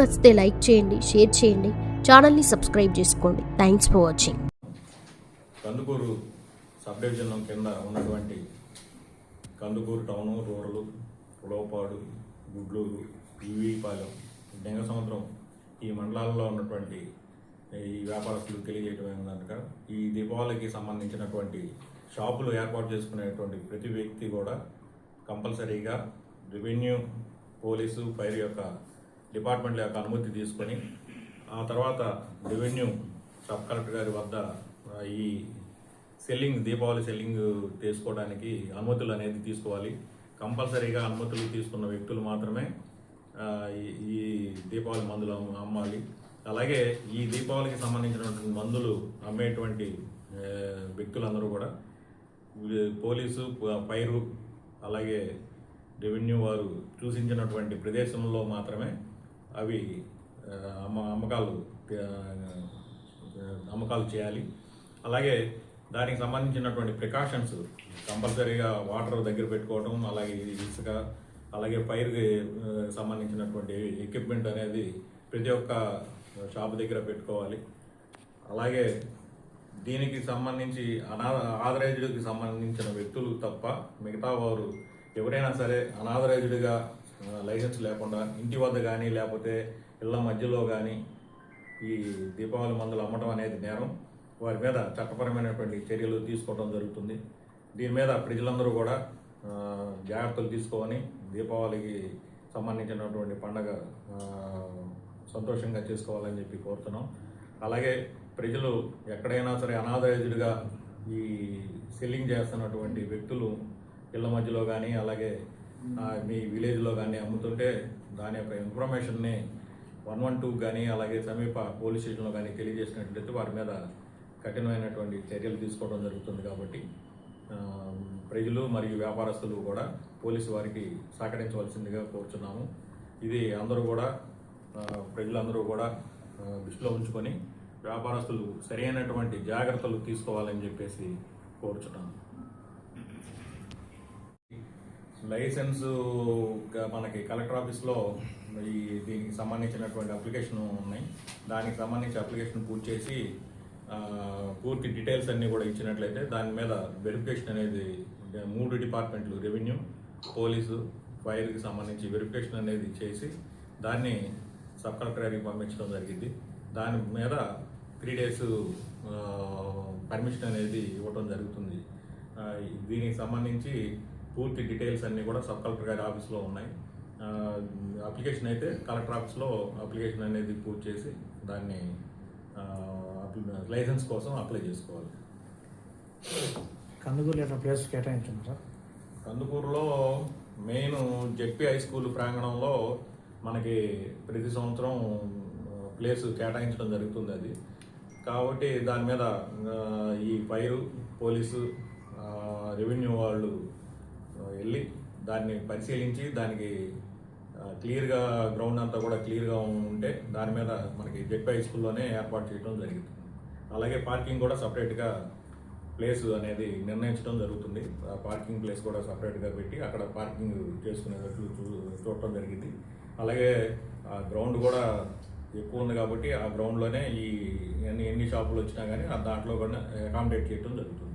నచ్చితే లైక్ చేయండి షేర్ చేయండి ఛానల్ని సబ్స్క్రైబ్ చేసుకోండి. Thanks for watching Kandukur sub division కింద ఉన్నటువంటి కందుకూరు టౌను రూరల్ పులవపాడు గుడ్లూరు ఈవీపాలెం డెంగ సముద్రం ఈ మండలాల్లో ఉన్నటువంటి ఈ వ్యాపారస్తులు తెలియజేయడం ఏంటనగా ఈ దీపావళికి సంబంధించినటువంటి షాపులు ఏర్పాటు చేసుకునేటువంటి ప్రతి వ్యక్తి కూడా కంపల్సరీగా రెవెన్యూ పోలీసు ఫైర్ యొక్క డిపార్ట్మెంట్ల యొక్క అనుమతి తీసుకొని ఆ తర్వాత రెవెన్యూ సబ్ కలెక్టర్ గారి వద్ద ఈ సెల్లింగ్ దీపావళి సెల్లింగ్ తీసుకోవడానికి అనుమతులు అనేది తీసుకోవాలి. కంపల్సరీగా అనుమతులు తీసుకున్న వ్యక్తులు మాత్రమే ఈ- దీపావళి మందులు అమ్మాలి. అలాగే ఈ దీపావళికి సంబంధించినటువంటి మందులు అమ్మేటువంటి వ్యక్తులందరూ కూడా పోలీసు ఫైరు పైరు అలాగే రెవెన్యూ వారు సూచించినటువంటి ప్రదేశంలో మాత్రమే అవి అమ్మ అమ్మకాలు అమ్మకాలు చేయాలి. అలాగే దానికి సంబంధించినటువంటి ప్రికాషన్స్ కంపల్సరీగా వాటర్ దగ్గర పెట్టుకోవడం అలాగే ఇసుక అలాగే పైరుకి సంబంధించినటువంటి ఎక్విప్మెంట్ అనేది ప్రతి ఒక్క షాప్ దగ్గర పెట్టుకోవాలి. అలాగే దీనికి సంబంధించి అనా ఆథరైజ్డ్కి సంబంధించిన వ్యక్తులు తప్ప మిగతా వారు ఎవరైనా సరే అనాథరైజ్డ్గా లైసెన్స్ లేకుండా ఇంటి వద్ద కానీ లేకపోతే ఇళ్ళ మధ్యలో కానీ ఈ దీపావళి మందులు అమ్మటం అనేది నేరం. వారి మీద చట్టపరమైనటువంటి చర్యలు తీసుకోవడం జరుగుతుంది. దీని మీద ప్రజలందరూ కూడా జాగ్రత్తలు తీసుకొని దీపావళికి సంబంధించినటువంటి పండగ సంతోషంగా చేసుకోవాలని చెప్పి కోరుతున్నాం. అలాగే ప్రజలు ఎక్కడైనా సరే అనాథరైజ్డ్గా ఈ సెల్లింగ్ చేస్తున్నటువంటి వ్యక్తులు ఇళ్ళ మధ్యలో కానీ అలాగే మీ విలేజ్లో కానీ అమ్ముతుంటే దాని యొక్క ఇన్ఫర్మేషన్ని వన్ వన్ టూ కానీ అలాగే సమీప పోలీస్ స్టేషన్లో కానీ తెలియజేసినట్లయితే వారి మీద కఠినమైనటువంటి చర్యలు తీసుకోవడం జరుగుతుంది కాబట్టి ప్రజలు మరియు వ్యాపారస్తులు కూడా పోలీసు వారికి సహకరించవలసిందిగా కోరుచున్నాము. ఇది అందరూ కూడా ప్రజలందరూ కూడా దృష్టిలో ఉంచుకొని వ్యాపారస్తులు సరైనటువంటి జాగ్రత్తలు తీసుకోవాలని చెప్పేసి కోరుచున్నాము. లైసెన్స్ మనకి కలెక్టర్ ఆఫీస్లో ఈ దీనికి సంబంధించినటువంటి అప్లికేషన్ ఉన్నాయి. దానికి సంబంధించి అప్లికేషన్ పూర్తి చేసి పూర్తి డీటెయిల్స్ అన్నీ కూడా ఇచ్చినట్లయితే దాని మీద వెరిఫికేషన్ అనేది మూడు డిపార్ట్మెంట్లు రెవెన్యూ పోలీసు ఫైర్కి సంబంధించి వెరిఫికేషన్ అనేది చేసి దాన్ని సబ్ కలెక్టరీకి పంపించడం జరిగింది. దాని మీద త్రీ డేస్ పర్మిషన్ అనేది ఇవ్వడం జరుగుతుంది. దీనికి సంబంధించి పూర్తి డీటెయిల్స్ అన్నీ కూడా సబ్ కలెక్టర్ గారి ఆఫీస్లో ఉన్నాయి. అప్లికేషన్ అయితే కలెక్టర్ ఆఫీస్లో అప్లికేషన్ అనేది పూర్తి చేసి దాన్ని లైసెన్స్ కోసం అప్లై చేసుకోవాలి. కందుకూరు లేదా ప్లేస్ కేటాయించున్నారా కందుకూరులో మెయిన్ జెడ్పీ హై స్కూల్ ప్రాంగణంలో మనకి ప్రతి సంవత్సరం ప్లేస్ కేటాయించడం జరుగుతుంది అది. కాబట్టి దాని మీద ఈ ఫైరు పోలీసు రెవెన్యూ వాళ్ళు వెళ్ళి దాన్ని పరిశీలించి దానికి క్లియర్గా గ్రౌండ్ అంతా కూడా క్లియర్గా ఉంటే దాని మీద మనకి జెడ్పై హై స్కూల్లోనే ఏర్పాటు చేయడం జరిగింది. అలాగే పార్కింగ్ కూడా సపరేట్గా ప్లేస్ అనేది నిర్ణయించడం జరుగుతుంది. ఆ పార్కింగ్ ప్లేస్ కూడా సపరేట్గా పెట్టి అక్కడ పార్కింగ్ చేసుకునేటట్లు చూ చూడటం జరిగింది. అలాగే ఆ గ్రౌండ్ కూడా ఎక్కువ ఉంది కాబట్టి ఆ గ్రౌండ్లోనే ఈ ఎన్ని ఎన్ని షాపులు వచ్చినా కానీ దాంట్లో కూడా అకామిడేట్ చేయడం జరుగుతుంది.